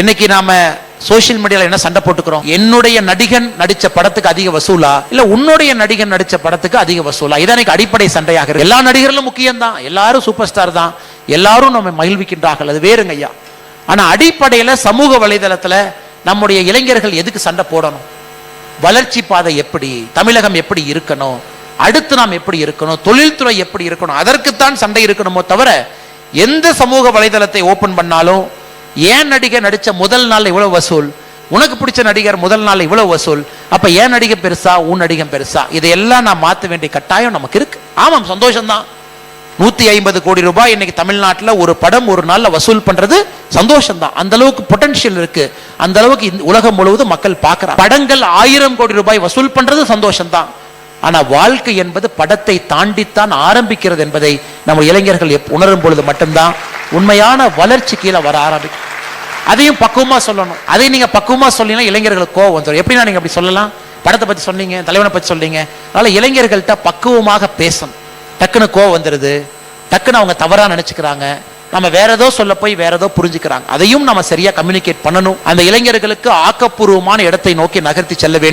இன்னைக்கு நாம சோஷியல் மீடியால என்ன சண்டை போட்டுக்கிறோம்? என்னுடைய நடிகன் நடிச்ச படத்துக்கு அதிக வசூலா? இல்ல உன்னுடைய நடிகன் நடிச்ச படத்துக்கு அதிக வசூலா? இதான் அடிப்படை சண்டையாக இருக்கு. எல்லா நடிகர்களும் முக்கியம் தான் எல்லாரும் சூப்பர் ஸ்டார் தான். எல்லாரும் நம்ம மகிழ்விக்கின்றார்கள். அது வேறுங்க ஐயா. ஆனா அடிப்படையில சமூக வலைதளத்துல நம்முடைய இளைஞர்கள் எதுக்கு சண்டை போடணும்? வளர்ச்சி பாதை எப்படி? தமிழகம் எப்படி இருக்கணும்? அடுத்து நாம் எப்படி இருக்கணும்? தொழில்துறை எப்படி இருக்கணும்? அதற்குத்தான் சண்டை இருக்கணுமோ தவிர எந்த சமூக வலைதளத்தை ஓபன் பண்ணாலும் ஏன் நடிகர் நடித்த முதல் நாள் இவ்வளவு வசூல்? உனக்கு பிடிச்ச நடிகர் முதல் நாள் இவ்வளவு வசூல்? அப்ப ஏன் நடிகை பெருசா உன் நடிகம் பெருசா? இதையெல்லாம் நான் மாத்த வேண்டிய கட்டாயம் நமக்கு இருக்கு. ஆமாம் சந்தோஷம்தான். நூத்தி ஐம்பது கோடி ரூபாய் இன்னைக்கு தமிழ்நாட்டில் ஒரு படம் ஒரு நாள்ல வசூல் பண்றது சந்தோஷம் தான் அந்த அளவுக்கு பொட்டன்ஷியல் இருக்கு. அந்த அளவுக்கு உலகம் முழுவதும் மக்கள் பார்க்கறாங்க. படங்கள் ஆயிரம் கோடி ரூபாய் வசூல் பண்றது சந்தோஷம்தான். ஆனால் ஆனா வாழ்க்கை என்பது படத்தை தாண்டித்தான் ஆரம்பிக்கிறது என்பதை நம்ம இளைஞர்கள் எப்- உணரும் பொழுது மட்டும்தான் உண்மையான வளர்ச்சி கீழே வர ஆரம்பிக்கும். அதையும் பக்குவமா சொல்லணும். அதையும் நீங்க பக்குவமா சொன்னீங்கன்னா இளைஞர்களுக்கு கோவம் வந்துடும் எப்படின்னா நீங்க அப்படி சொல்லலாம்? படத்தை பத்தி சொன்னீங்க தலைவனை பத்தி சொன்னீங்க. அதனால இளைஞர்கள்ட்ட பக்குவமாக பேசணும். டக்குன்னு கோவம் வந்துடுது டக்குன்னு அவங்க தவறாக நினச்சிக்கிறாங்க. நம்ம வேற ஏதோ சொல்ல போய் வேற ஏதோ புரிஞ்சுக்கிறாங்க. அதையும் நம்ம சரியா கம்யூனிகேட் பண்ணணும். அந்த இளைஞர்களுக்கு ஆக்கப்பூர்வமான இடத்தை நோக்கி நகர்த்தி செல்ல வேண்டும்.